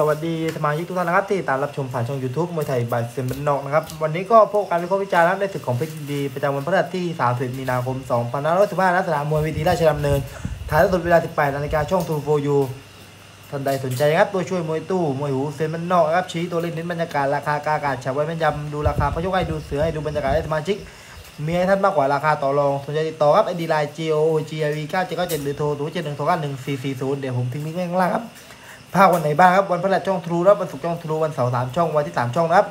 สวัสดีสมาชิกทุกท่านนะครับที่ตามรับชมผ่านช่อง YouTube มวยไทยบายเซมบันนอกนะครับ วันนี้ก็พบการวิเคราะห์วิจารณ์ในศึกของเพชรยินดีประจำวันพฤหัสที่ 30 มีนาคม 2515ณสนามมวยวีทีราชดำเนินถ่ายทอดสดเวลา 18นาฬิกาช่องทูโฟยูท่านใดสนใจครับตัวช่วยมวยตู้มวยหูเซมบันนอกครับชี้ตัวเลขเน้นบรรยากาศราคากากาศฉาไว้แม่นยำดูราคาพระยกให้ดูเสือให้ดูบรรยากาศให้สมาชิกมีให้ท่านมากกว่าราคาต่อรองสนใจติดต่อครับไอดีไลน์ G O G I V 9 7 9 7หรือโทร0 7 1 2 9 1 4 4 0เดี๋ยวผมทิ้งลิงก์ไว้ข้างล่างครับ ภาควันไหนบ้างครับวันพฤหัสช่องทรูครับวันศุกร์ช่องทรูวันเสาร์สามช่องวันที่สามช่องนะครับ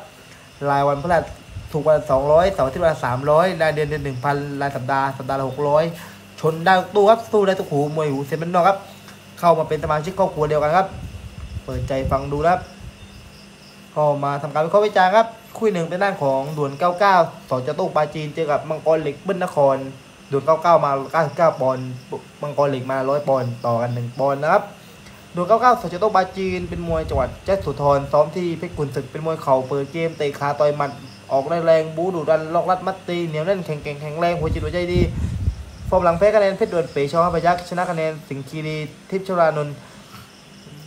รายวันพฤหัสถูกวันสองร้อยเสาร์ที่วันสามร้อยรายเดือนเดือนหนึ่งพันรายสัปดาห์สัปดาห์ละหกร้อยชนได้ทุกตู้ครับสู้ได้ทุกหูมวยหูเซมเบนนอกครับ เข้ามาเป็นสมาชิกครอบครัวเดียวกันครับ เปิดใจฟังดูนะครับก็มาทำการวิเคราะห์วิจารณ์ครับคุยหนึ่งเป็นด้านของด่วน 99 สอจตุ้งปาจีนเจอกับมังกรเหล็กบิ้ลนครด่วน 99 มา 99 ปอนด์มังกรเหล็กมา 100 ปอนด์ต่อกัน 1 ปอนด์นะครับ ด่วน99สอจตุ้งปาจีน เป็นมวยจังหวัดแจ๊สสุธรซ้อมที่เพชรกุนศึกเป็นมวยเข่าเปิดเกมเตะขาต่อยหมัดออกแรงบูดุดันล็อกรัดมัดตีเหนียวแน่นแข็งแกร่งแข็งแรงหัวจิตหัวใจดีฟอร์มหลังแพ้คะแนนเพชรด่วนเป๋ชอพยักชนะคะแนนสิงคีรีทิพย์ชรานนท์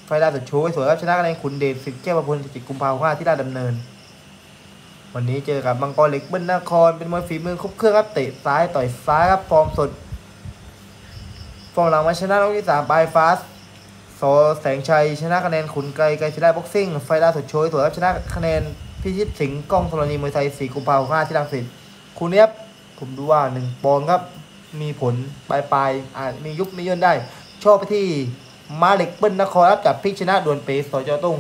ไฟดาสุดโชว์สวยครับชนะคะแนนขุนเดชสิทธิ์แก้วประพลจิตกุมภาพันธ์ที่ราชดำเนิน วันนี้เจอกับมังกรเหล็กเบิ้ลนครเป็นมวยฝีมือครบเครื่องครับเตะซ้ายต่อยซ้ายครับฟอร์มสดฟอร์มหลังมาชนะน้องที่สามปฟาส โซแสงชัยชนะคะแนนขุนไกลไกลชนะบ็อกซิ่ง ไฟดาสุดโชว์สวยครับชนะคะแนนพิชิตสิงห์กล้องธรณีมวยไทยสี่กุมภาพันธ์ที่รังสิตคู่นี้ครับผมดูว่าหนึ่งปอนครับ มีผลปลายปลายอาจมียุบมีย่นได้ ชอบไปที่มาเล็กเบิ้ลนครรับกับพิชนะด่วนเปสอจอตุ้ง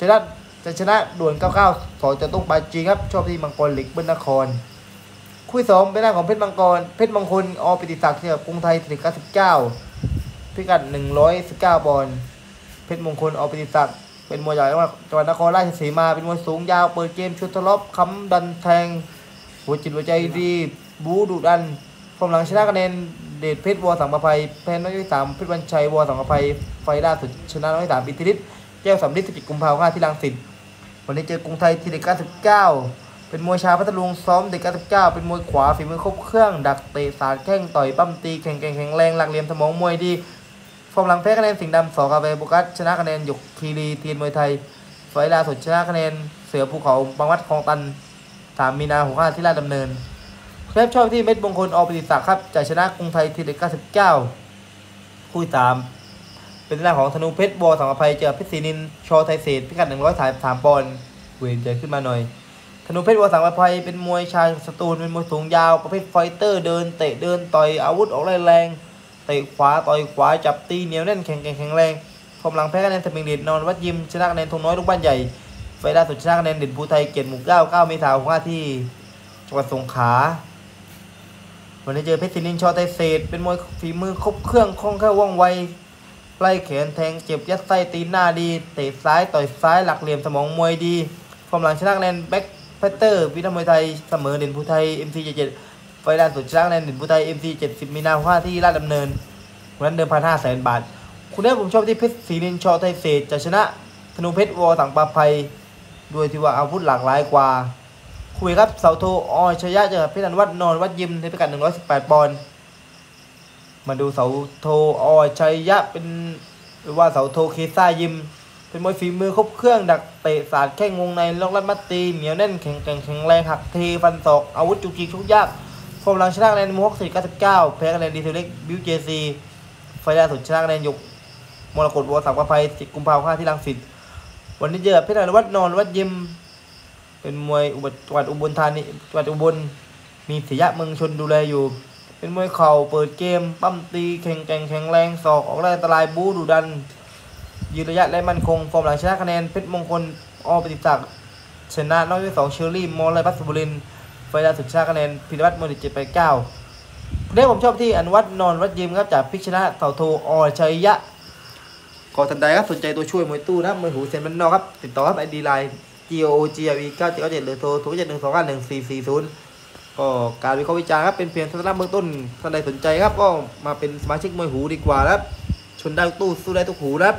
ชนะจะชนะด่วน 99 สอจอตุ้งปาจีครับ ชอบที่มังกรเหล็กเบิ้ลนครคุยสองเป็นหน้าของเพชรมังกร เพชรมงคลอปิติศักดิ์เจอกับกรุงไทยสิริ99 พิกัด 119บอลเพชรมงคลอปิติศักดิ์เป็นมวยใหญ่จังหวัดจังหวัดนครราชสีมา เป็นมวยสูงยาว เปิดเกมชุดทะลาะค้ำดันแทง หัวจิตหัวใจดี บูดุดันฟอร์มหลังชนะคะแนนเดชเพชรวอสังประภัยแพ้น้อยที่สามเพชรวันชัยวอสังประภัยไฟล่าสุดชนะน้อยที่สามอิทธิฤทธิ์แก้วสำลิดสิบกุมภาพันธ์ที่รังสิตวันนี้เจอกรุงไทยทีเด็ก99เป็นมวยชาพัทลุงซ้อมเด็ก99เป็นมวยขวาฝีมือครบเครื่อง ดักเตะสาดแข้งต่อยปั้มตีแข็งแกร่งแข็งแรงหลักเหลี่ยมสมองมวยดี ฟอร์มหลังแพ้คะแนนสิงห์ดำสอกาเวบุกัสชนะคะแนนหยกคีรีเทียนมวยไทยไฟลาสุดชนะคะแนนเสือภูเขาบางวัดคลองตันสามมีนาหกห้าที่ราชดำเนินเคลปชอบที่เม็ดมงคลอปติศักดิ์ครับจะชนะกรุงไทยทีเด็ดก99คู่ที่สามเป็นหน้าของธนูเพชรบอสังอภัยเจอเพชรศรีนินชอไทยเศษพิกัด133ปอนด์เวรใจขึ้นมาหน่อยธนูเพชรบอสังอภัยเป็นมวยชายสตูลเป็นมวยสูงยาวประเภทไฟเตอร์เดินเตะเดินต่อยอาวุธออกแรง เตะขวาต่อยขวาจับตีเหนียวแน่นแข็งแกร่งแข็งแรงพร้อมหลังแพ้คะแนนสมิงเดชนอนวัดยิมชนะคะแนนธงน้อยลูกบ้านใหญ่ไฟล่าสุดชนะคะแนนเด่นภูไทยเกียรติหมู่เก้าเก้าเมษายน65ที่จังหวัดสงขลาวันนี้เจอเพชรศินินชอไทยเศษเป็นมวยฝีมือครบเครื่องคล่องแคล่วว่องไวไล่แขนแทงเจ็บยัดไส้ตีหน้าดีเตะซ้ายต่อยซ้ายหลักเหลี่ยมสมองมวยดีฟอร์มหลังชนะคะแนนแบ็คแพตเตอร์วิทยมวยไทยเสมอเด่นภูไทย MC 77 ไฟล่าสุดชนะคะแนนเด่นภูไทย MC 70มีนาคมที่ราชดำเนินวันนั้นเดิมพันห้าแสนบาท คุณเนี่ผมชอบที่เพชรศรีนินชอไทยเศษจะชนะธนูเพชรวอสังปาภัยด้วยที่ว่าอาวุธหลากหลายกว่า คุยครับเสาโทออยชยะเจอกับพี่นันวัดนอนวัดยิมในพิกัด118ปอนด์มาดูเสาโทออยชยะเป็นหรือว่าเสาโทเคซ่ายิม เป็นมวยฝีมือครบเครื่องดักเตะสาดแข้งวงในล็อกลัดมัดตีเหนียวแน่นแข็งแกร่งแข็งแรงหักเทฟันศอกอาวุธจุกจิกทุกยาก ฟอร์มหลังชนะคะแนนมูฮอกสี่เก้าสิบเก้าแพ้คะแนนดีเทลเล็กบิวเจซีไฟล่าสุดชนะคะแนนยกมรกตวัวสังประภัยจิกุมภาพันธ์ที่รังสิตวันนี้เจอกับพี่นันวัดนอนวัดยิม เป็นมวยอุบลจังหวัดอุบลธานีจังหวัดอุบลมีศิยะเมืองชนดูแลอยู่ เป็นมวยเข่าเปิดเกม ปั้มตีแข็งแกร่งแข็งแรงศอกออกแรงอันตรายบู๊ดุดัน ยืนระยะและมั่นคงฟอร์มหลังชนะคะแนนเพชรมงคลอปฏิศักดิ์ชนะนอกที่สองเชอรี่มอลไลพัสบุรินทร์ ไฟดาสุดชนะคะแนนพิรวัตรมวยเจ็ดไปเก้าเรื่องผมชอบที่อนวัฒน์นอนวัดยิมครับจากพิชนะเต่าโทอชัยยะขอทันใดครับสนใจตัวช่วยมวยตู้นะมวยหูเซนบันนอกครับติดต่อครับไอดีไลน์ G O G V 9 7 9 7หรือโทร0 7 1 2 9 1 4 4 0ก็การวิเคราะห์วิจารณ์ครับเป็นเพียงทัศนะเบื้องต้นท่านใดสนใจครับก็มาเป็นสมาชิกมวยหูดีกว่าครับชนได้ทุกตู้สู้ได้ทุกหูครับ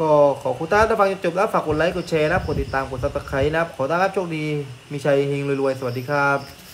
ก็ขอคุณท่านถ้าฟังจนจบแล้วฝากกดไลค์กดแชร์นะครับกดติดตามกดซับสไครต์นะครับขอต้อนรับโชคดีมีชัยเฮงรวยๆสวัสดีครับ